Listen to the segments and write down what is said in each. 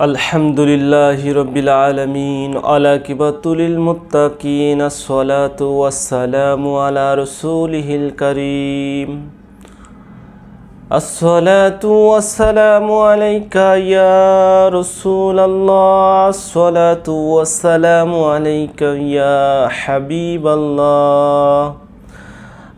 الحمد لله رب العالمين عاقبة للمتقين الصلاة والسلام على رسوله الكريم الصلاة والسلام عليك يا رسول الله الصلاة والسلام عليك يا حبيب الله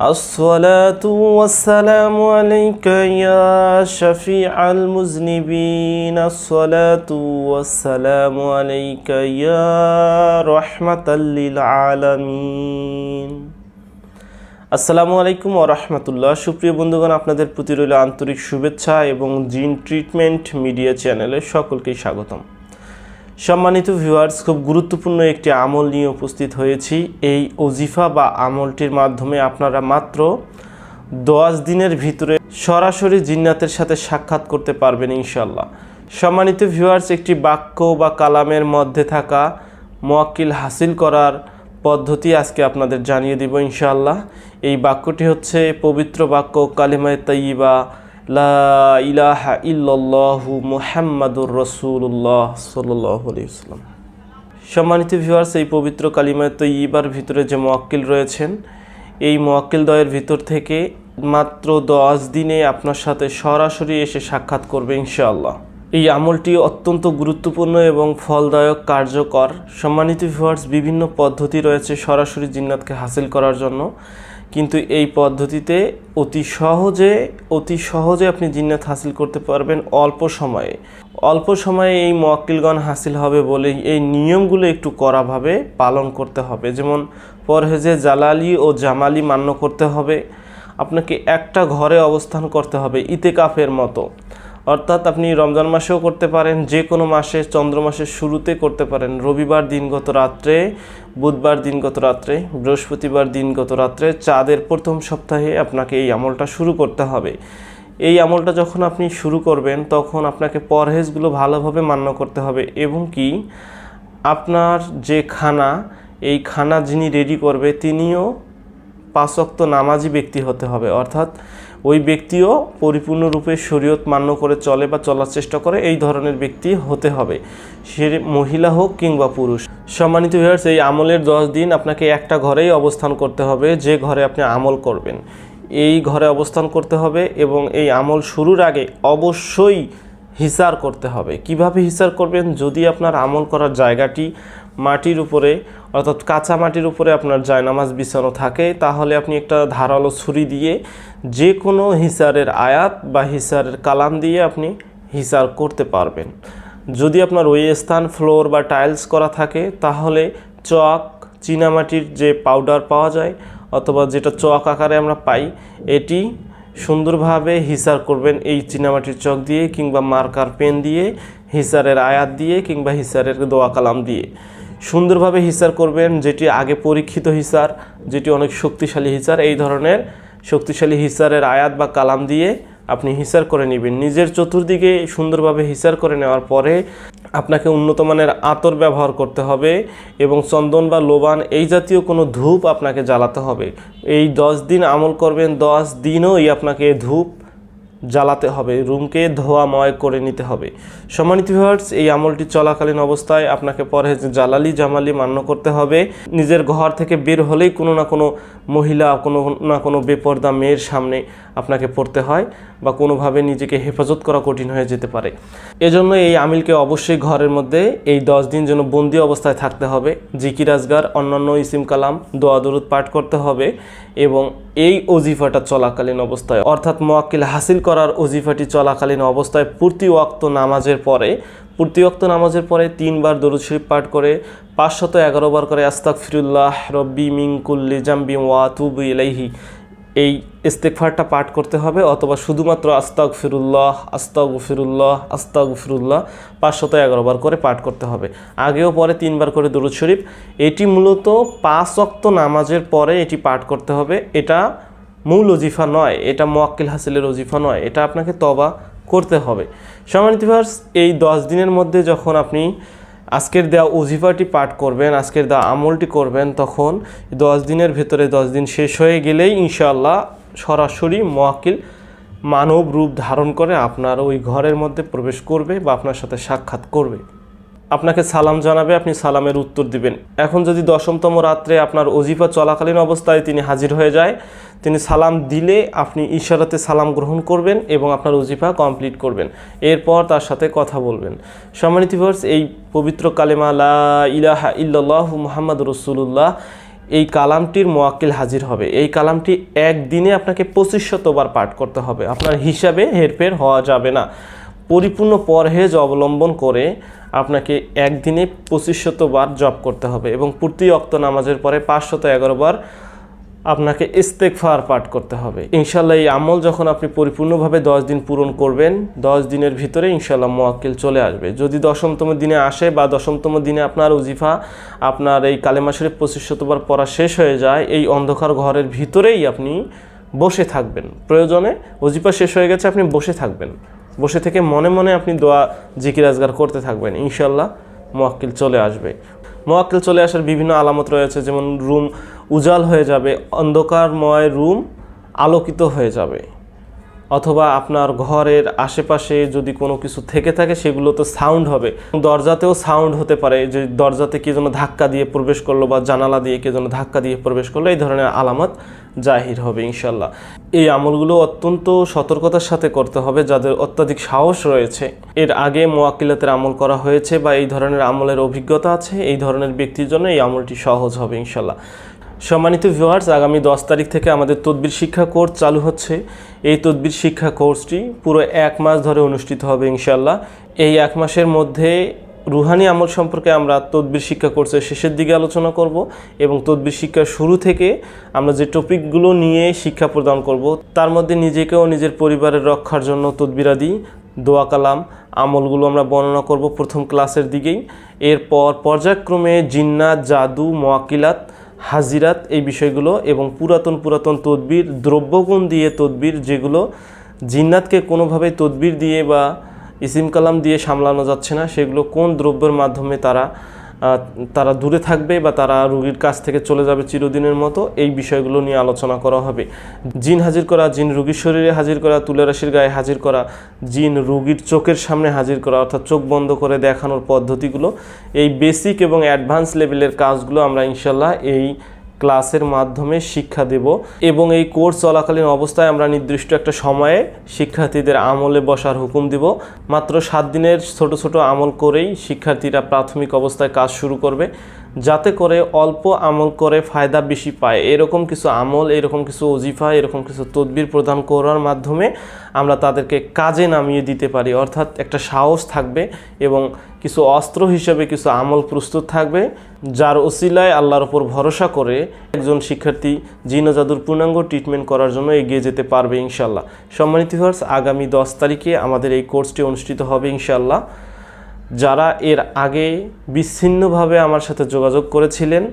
الصلاة والسلام عليك يا شفيع المذنبين الصلاة والسلام عليك يا رحمة للعالمين আসসালামু আলাইকুম ও রহমতুল্লাহ সুপ্রিয় বন্ধুগণ আপনাদের প্রতি রইল আন্তরিক শুভেচ্ছা এবং জিন ট্রিটমেন্ট মিডিয়া চ্যানেলে সকলকেই স্বাগতম সম্মানিত ভিউয়ার্স খুব গুরুত্বপূর্ণ একটি আমল নিয়ে উপস্থিত হয়েছি। এই অজিফা বা আমলটির মাধ্যমে আপনারা মাত্র দশ দিনের ভিতরে সরাসরি জিন্নাতের সাথে সাক্ষাৎ করতে পারবেন ইনশাল্লাহ সম্মানিত ভিউয়ার্স একটি বাক্য বা কালামের মধ্যে থাকা মোয়াক্কিল হাসিল করার পদ্ধতি আজকে আপনাদের জানিয়ে দিব ইনশাল্লাহ এই বাক্যটি হচ্ছে পবিত্র বাক্য কালিমায় তাইবা লা ওয়াসাল্লাম। সম্মানিত ভিউয়ার্স এই পবিত্র কালিমায় তৈবার ভিতরে যে মোয়াক্কিল রয়েছেন, এই মোয়াক্কিল দয়ের ভিতর থেকে মাত্র দশ দিনে আপনার সাথে সরাসরি এসে সাক্ষাৎ করবে ইনশাআল্লাহ। এই আমলটি অত্যন্ত গুরুত্বপূর্ণ এবং ফলদায়ক, কার্যকর। সম্মানিত ভিউয়ার্স বিভিন্ন পদ্ধতি রয়েছে সরাসরি জিন্নাতকে হাসিল করার জন্য। কিন্তু এই পদ্ধতিতে অতি সহজে অতি সহজে আপনি জিন্নাত হাসিল করতে পারবেন অল্প সময়ে। অল্প সময়ে এই মক্কিলগণ হাসিল হবে বলে এই নিয়মগুলো একটু কড়াভাবে পালন করতে হবে। যেমন পরহেজে জালালি ও জামালি মান্য করতে হবে। আপনাকে একটা ঘরে অবস্থান করতে হবে ইতেকাফের মতো। অর্থাৎ আপনি রমজান মাসেও করতে পারেন, যে কোনো মাসে, চন্দ্র মাসের শুরুতে করতে পারেন। রবিবার দিনগত রাত্রে, বুধবার দিনগত রাত্রে, বৃহস্পতিবার দিনগত রাত্রে, চাঁদের প্রথম সপ্তাহে আপনাকে এই আমলটা শুরু করতে হবে। এই আমলটা যখন আপনি শুরু করবেন, তখন আপনাকে পরহেজগুলো ভালোভাবে মান্য করতে হবে এবং কি? আপনার যে খানা, এই খানা যিনি রেডি করবে, তিনিও পাঁচক্ত নামাজি ব্যক্তি হতে হবে। অর্থাৎ ওই ব্যক্তিও পরিপূর্ণরূপে শরীয়ত মান্য করে চলে বা চলার চেষ্টা করে, এই ধরনের ব্যক্তি হতে হবে। সে মহিলা হোক কিংবা পুরুষ। সম্মানিত ভিউয়ার্স এই আমলের দশ দিন আপনাকে একটা ঘরেই অবস্থান করতে হবে, যে ঘরে আপনি আমল করবেন। এই ঘরে অবস্থান করতে হবে এবং এই আমল শুরুর আগে অবশ্যই হিসার করতে হবে। কীভাবে হিসার করবেন? যদি আপনার আমল করার জায়গাটি মাটির উপরে, অর্থাৎ কাঁচা মাটির উপরে আপনার জায়নামাজ বিছানো থাকে, তাহলে আপনি একটা ধারালো ছুরি দিয়ে যে কোনো হিসারের আয়াত বা হিসারের কালাম দিয়ে আপনি হিসার করতে পারবেন। যদি আপনার ওই স্থান ফ্লোর বা টাইলস করা থাকে, তাহলে চক, চীনামাটির যে পাউডার পাওয়া যায়, অথবা যেটা চক আকারে আমরা পাই, এটি সুন্দরভাবে হিসার করবেন এই চীনামাটির চক দিয়ে কিংবা মার্কার পেন দিয়ে, হিসারের আয়াত দিয়ে কিংবা হিসারের দোয়া কালাম দিয়ে। সুন্দরভাবে হিসার করবেন, যেটি আগে পরীক্ষিত হিসার, যেটি অনেক শক্তিশালী হিসার, এই ধরনের শক্তিশালী হিসারের আয়াত বা কালাম দিয়ে আপনি হিসার করে নেবেন। নিজের চতুর্দিকে সুন্দরভাবে হিসার করে নেওয়ার পরে আপনাকে উন্নত মানের আতর ব্যবহার করতে হবে এবং চন্দন বা লোবান, এই জাতীয় কোনো ধূপ আপনাকে জ্বালাতে হবে। এই দশ দিন আমল করবেন, দশ দিনই আপনাকে ধূপ জ্বালাতে হবে, রুমকে ধোয়া ধোয়াময় করে নিতে হবে। সম্মানিত ভিউয়ার্স এই আমলটি চলাকালীন অবস্থায় আপনাকে পরহেজ জালালি জামালি মান্য করতে হবে। নিজের ঘর থেকে বের হলেই কোনো না কোনো মহিলা, কোনো না কোনো বেপর্দা মেয়ের সামনে আপনাকে পড়তে হয়। বা কোনোভাবে নিজেকে হেফাজত করা কঠিন হয়ে যেতে পারে। এজন্য এই আমিলকে অবশ্যই ঘরের মধ্যে এই দশ দিন যেন বন্দি অবস্থায় থাকতে হবে। জিকির আজগার, অন্যান্য ইসিম কালাম, দোয়া দরুদ পাঠ করতে হবে এবং এই অজিফাটা চলাকালীন অবস্থায়, অর্থাৎ মোয়াক্কিল হাসিল করার অজিফাটি চলাকালীন অবস্থায় প্রতি ওয়াক্ত নামাজের পরে, প্রতি ওয়াক্ত নামাজের পরে তিনবার দরুদ শরীফ পাঠ করে পাঁচশত এগারো বার করে আস্তাক ফিরুল্লাহ রব্বি মিঙ্কুল্লি জাম্বি ওয়াতুবু ইলাইহি। এই ইস্তেকফারটা পাঠ করতে হবে অথবা শুধুমাত্র আস্তাক ফিরুল্লাহ আস্তাক ফিরুল্লাহ আস্তাক ফিরুল্লাহ পাঁচশত বার করে পাঠ করতে হবে। আগেও পরে তিনবার করে দরুদ শরীফ। এটি মূলত পাঁচ অক্ত নামাজের পরে এটি পাঠ করতে হবে। এটা মূল অজিফা নয়, এটা মোয়াক্কিল হাসিলের অজিফা নয়, এটা আপনাকে তবা করতে হবে। ভিউয়ার্স, এই দশ দিনের মধ্যে যখন আপনি আজকের দেওয়া অজিফাটি পাঠ করবেন, আজকের দেওয়া আমলটি করবেন, তখন দশ দিনের ভেতরে দশ দিন শেষ হয়ে গেলেই ইনশাআল্লাহ সরাসরি মহাকিল মানব রূপ ধারণ করে আপনার ওই ঘরের মধ্যে প্রবেশ করবে বা আপনার সাথে সাক্ষাৎ করবে। আপনাকে সালাম জানাবে, আপনি সালামের উত্তর দিবেন। এখন যদি দশমতম রাত্রে আপনার অজিফা চলাকালীন অবস্থায় তিনি হাজির হয়ে যায়, তিনি সালাম দিলে আপনি ইশারাতে সালাম গ্রহণ করবেন এবং আপনার অজিফা কমপ্লিট করবেন। এরপর তার সাথে কথা বলবেন। সম্মানিত ভিউয়ার্স, এই পবিত্র কালেমা ইলাহা ইল্লাল্লাহ মুহাম্মদ রসুল্লাহ এই কালামটির মোয়াক্কিল হাজির হবে। এই কালামটি একদিনে আপনাকে পঁচিশ শতবার পাঠ করতে হবে। আপনার হিসাবে হেরফের হওয়া যাবে না। পরিপূর্ণ পরহেজ অবলম্বন করে আপনাকে একদিনে পঁচিশ শতবার জপ করতে হবে এবং প্রতি অক্ত নামাজের পরে পাঁচশত এগারো বার আপনাকে ইস্তেকফার পাঠ করতে হবে। ইনশাল্লাহ এই আমল যখন আপনি পরিপূর্ণভাবে দশ দিন পূরণ করবেন, দশ দিনের ভিতরে ইনশাল্লাহ মোয়াক্কিল চলে আসবে। যদি দশমতম দিনে আসে বা দশমতম দিনে আপনার উজিফা আপনার এই কালেমা শরীফ পঁচিশ শতবার পড়া শেষ হয়ে যায়, এই অন্ধকার ঘরের ভিতরেই আপনি বসে থাকবেন। প্রয়োজনে ওজিফা শেষ হয়ে গেছে, আপনি বসে থাকবেন। বসে থেকে মনে মনে আপনি দোয়া, জিকির, আজগার করতে থাকবেন। ইনশাল্লাহ মোয়াক্কিল চলে আসবে। মোয়াক্কিল চলে আসার বিভিন্ন আলামত রয়েছে, যেমন রুম উজাল হয়ে যাবে, অন্ধকারময় রুম আলোকিত হয়ে যাবে। অথবা আপনার ঘরের আশেপাশে যদি কোনো কিছু থেকে থাকে সেগুলো তো সাউন্ড হবে। দরজাতেও সাউন্ড হতে পারে, যে দরজাতে কে যেন ধাক্কা দিয়ে প্রবেশ করল বা জানালা দিয়ে কে যেন ধাক্কা দিয়ে প্রবেশ করল, এই ধরনের আলামত জাহির হবে ইনশাল্লাহ এই আমলগুলো অত্যন্ত সতর্কতার সাথে করতে হবে, যাদের অত্যাধিক সাহস রয়েছে। এর আগে মোয়াক্কিলাতের আমল করা হয়েছে বা এই ধরনের আমলের অভিজ্ঞতা আছে, এই ধরনের ব্যক্তির জন্য এই আমলটি সহজ হবে ইনশাল্লাহ সম্মানিত ভিউয়ার্স আগামী দশ তারিখ থেকে আমাদের তদবির শিক্ষা কোর্স চালু হচ্ছে। এই তদবির শিক্ষা কোর্সটি পুরো এক মাস ধরে অনুষ্ঠিত হবে ইনশাল্লাহ এই এক মাসের মধ্যে রুহানি আমল সম্পর্কে আমরা তদবির শিক্ষা কোর্সের শেষের দিকে আলোচনা করব এবং তদবির শিক্ষার শুরু থেকে আমরা যে টপিকগুলো নিয়ে শিক্ষা প্রদান করব, তার মধ্যে নিজেকে ও নিজের পরিবারের রক্ষার জন্য তদবিরাদি, দোয়া কালাম, আমলগুলো আমরা বর্ণনা করব প্রথম ক্লাসের দিকেই। এরপর পর্যায়ক্রমে জিন্নাত, জাদু মোয়াকিলাত হাজিরাত এই বিষয়গুলো এবং পুরাতন পুরাতন তদবির, দ্রব্যগুণ দিয়ে তদবির যেগুলো জিন্নাতকে কোনোভাবে তদবির দিয়ে বা ইসিম কালাম দিয়ে সামলানো যাচ্ছে না, সেগুলো কোন দ্রব্যের মাধ্যমে তারা তারা দূরে থাকবে বা তারা রুগীর কাছ থেকে চলে যাবে চিরদিনের মতো, এই বিষয়গুলো নিয়ে আলোচনা করা হবে। জিন হাজির করা, জিন রুগীর শরীরে হাজির করা, তুলে রাশির গায়ে হাজির করা, জিন রুগীর চোখের সামনে হাজির করা, অর্থাৎ চোখ বন্ধ করে দেখানোর পদ্ধতিগুলো, এই বেসিক এবং অ্যাডভান্স লেভেলের কাজগুলো আমরা ইনশাল্লাহ এই ক্লাসের মাধ্যমে শিক্ষা দেব এবং এই কোর্স চলাকালীন অবস্থায় আমরা নির্দিষ্ট একটা সময়ে শিক্ষার্থীদের আমলে বসার হুকুম দিব। মাত্র সাত দিনের ছোট ছোট আমল করেই শিক্ষার্থীরা প্রাথমিক অবস্থায় কাজ শুরু করবে। যাতে করে অল্প আমল করে ফায়দা বেশি পায়। এরকম কিছু আমল, এরকম কিছু অজিফা এরকম কিছু তদবির প্রদান করার মাধ্যমে আমরা তাদেরকে কাজে নামিয়ে দিতে পারি। অর্থাৎ একটা সাহস থাকবে এবং কিছু অস্ত্র হিসেবে কিছু আমল প্রস্তুত থাকবে, যার ওসিলায় আল্লাহর ওপর ভরসা করে একজন শিক্ষার্থী জিন ও জাদুর পূর্ণাঙ্গ ট্রিটমেন্ট করার জন্য এগিয়ে যেতে পারবে ইনশাল্লাহ সম্মানিত ভিউয়ার্স আগামী দশ তারিখে আমাদের এই কোর্সটি অনুষ্ঠিত হবে ইনশাল্লাহ যারা এর আগে বিচ্ছিন্নভাবে আমার সাথে যোগাযোগ করেছিলেন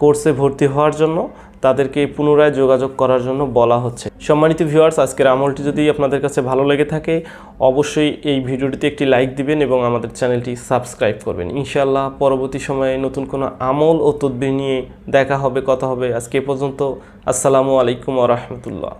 কোর্সে ভর্তি হওয়ার জন্য, তাদেরকে পুনরায় যোগাযোগ করার জন্য বলা হচ্ছে। সম্মানিত ভিউয়ার্স, আজকের আমলটি যদি আপনাদের কাছে ভালো লেগে থাকে, অবশ্যই এই ভিডিওটিতে একটি লাইক দিবেন এবং আমাদের চ্যানেলটি সাবস্ক্রাইব করবেন। ইনশাআল্লাহ পরবর্তী সময়ে নতুন কোনো আমল ও তদবির নিয়ে দেখা হবে, কথা হবে। আজকে পর্যন্ত, আসসালামু আলাইকুম রহমতুল্লাহ।